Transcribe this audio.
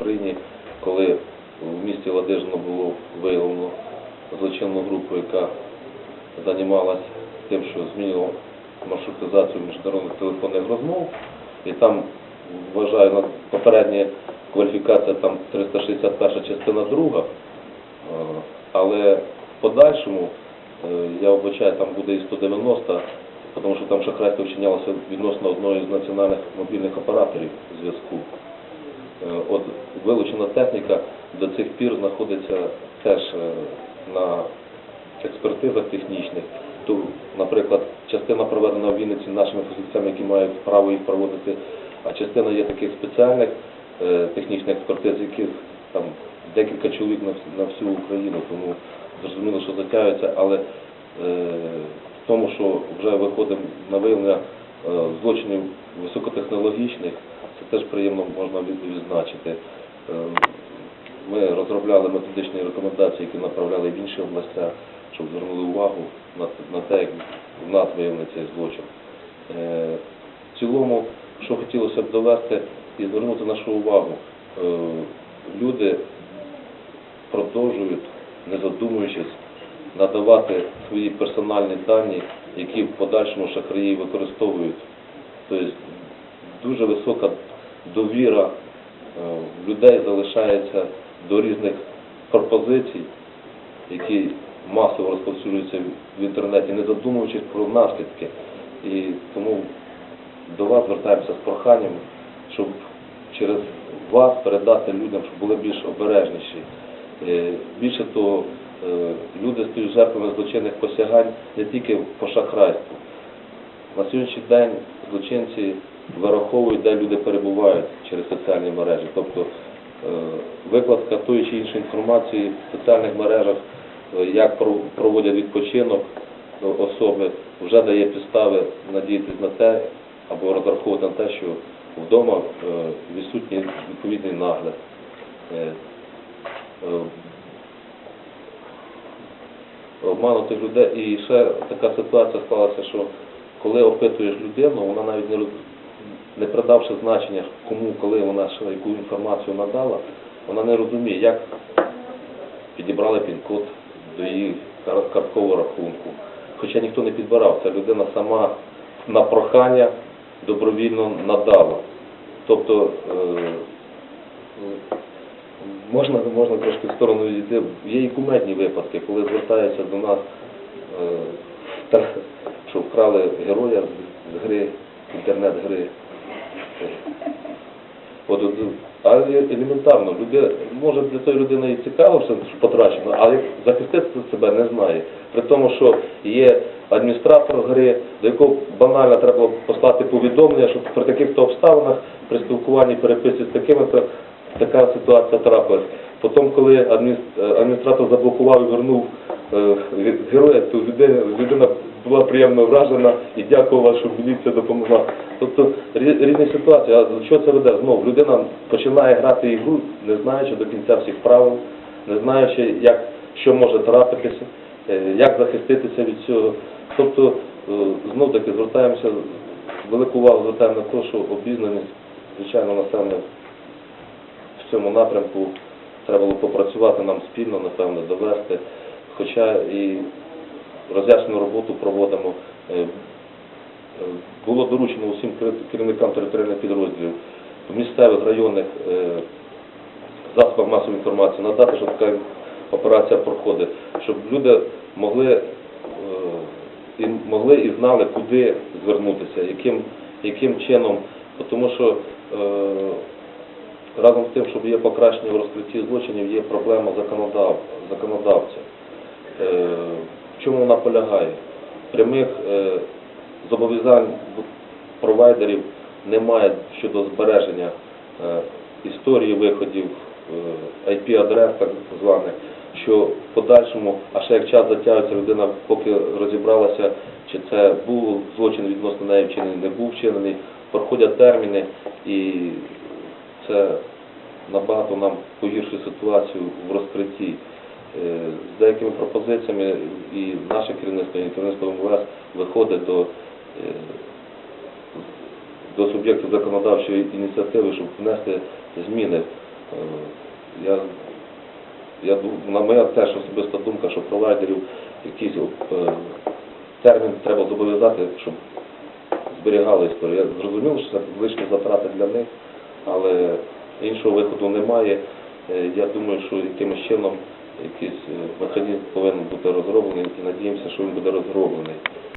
Україні, коли в місті Ладижно було виявлено злочинну групу, яка займалася тим, що змінювала маршрутизацію міжнародних телефонних розмов, і там вважаю попередня кваліфікація там 361 частина друга, Е, але в подальшому е, я вбачаю, там буде і 190, тому що там шахрайство вчинялося відносно одної з національних мобільних операторів зв'язку. Е, От вилучена техніка до цих пір знаходиться теж е, на експертизах технічних. То, наприклад, частина проведена в Вінниці нашими фахівцями, які мають право їх проводити, а частина є таких спеціальних е, технічних експертиз, яких там декілька чоловік на, всю Україну, тому зрозуміло, що затягується, але в тому, що вже виходимо на виявлення злочинів високотехнологічних, це теж приємно можна від- відзначити. Е, Ми розробляли методичні рекомендації, які направляли в інші областя, щоб звернули увагу на, те, як в нас виявлений цей злочин. Е, В цілому, що хотілося б довести і звернути нашу увагу, е, люди продовжують, не задумуючись, надавати свої персональні дані, які в подальшому шахраї використовують. Тобто дуже висока довіра е, людей залишається до різних пропозицій, які масово розповсюджуються в інтернеті, не задумуючись про наслідки. І тому до вас звертаємося з проханням, щоб через вас передати людям, щоб були більш обережніші. Е, Більше того, люди стають жертвами злочинних посягань не тільки по шахрайству. На сьогоднішній день злочинці вираховують, де люди перебувають через соціальні мережі. Тобто е, викладка тої чи іншої інформації в соціальних мережах, е, як проводять відпочинок е, особи, вже дає підстави надіятися на те або розраховувати на те, що вдома е, відсутній відповідний нагляд. Е, е, обманутих людей. І ще така ситуація склалася, що коли опитуєш людину, вона навіть не, не придавши значення, кому, коли вона ще яку інформацію надала, вона не розуміє, як підібрали пін-код до її карткового рахунку. Хоча ніхто не підбирав, ця людина сама на прохання добровільно надала. Тобто е, можна, можна трошки в сторону йти. Є і кумедні випадки, коли звертаються до нас, е, що вкрали героя з, гри, інтернет-гри. От, а елементарно, люди, може для цієї людини і цікаво, що потрачено, але захистити себе не знає. При тому, що є адміністратор гри, до якого банально треба послати повідомлення, що при таких-то обставинах при спілкуванні переписці з такими-то така ситуація трапилась. Потім, коли е, адміністратор заблокував і вернув е, героя, то людина, була приємно вражена і дякувала, що міліція допомогла. Тобто рі- різні ситуації. А до чого це веде? Знов людина починає грати ігру, не знаючи до кінця всіх правил, не знаючи, як, що може трапитися, е, як захиститися від цього. Тобто, знов таки звертаємося, велику увагу звертаємо на те, що обізнаність, звичайно, населення в цьому напрямку треба було попрацювати нам спільно, напевно, довести. Хоча і роз'яснену роботу проводимо. Е, Було доручено усім керівникам територіальних підрозділів місцевих районних е, засобах масової інформації надати, що така операція проходить, щоб люди могли е, і могли і знали, куди звернутися, яким, яким чином, тому що разом з тим, щоб є покращення в розкритті злочинів, є проблема законодав, законодавця. Е, В чому вона полягає? Прямих е, зобов'язань провайдерів немає щодо збереження е, історії виходів, IP-адрес так званих, що в подальшому, а ще як час затягується, людина поки розібралася, чи це був злочин відносно неї вчинений, не був вчинений, проходять терміни і набагато нам погіршує ситуацію в розкритті. Е, З деякими пропозиціями і наше керівництво, і керівництво МВС виходить до, е, до суб'єктів законодавчої ініціативи, щоб внести зміни Е, Я, я, на моя теж особиста думка, що провайдерів якийсь термін треба зобов'язати, щоб зберігали історію. Я зрозумів, що це лишні затрати для них, але іншого виходу немає. Е, Я думаю, що якимось чином якийсь е, механізм повинен бути розроблений і надіємося, що він буде розроблений.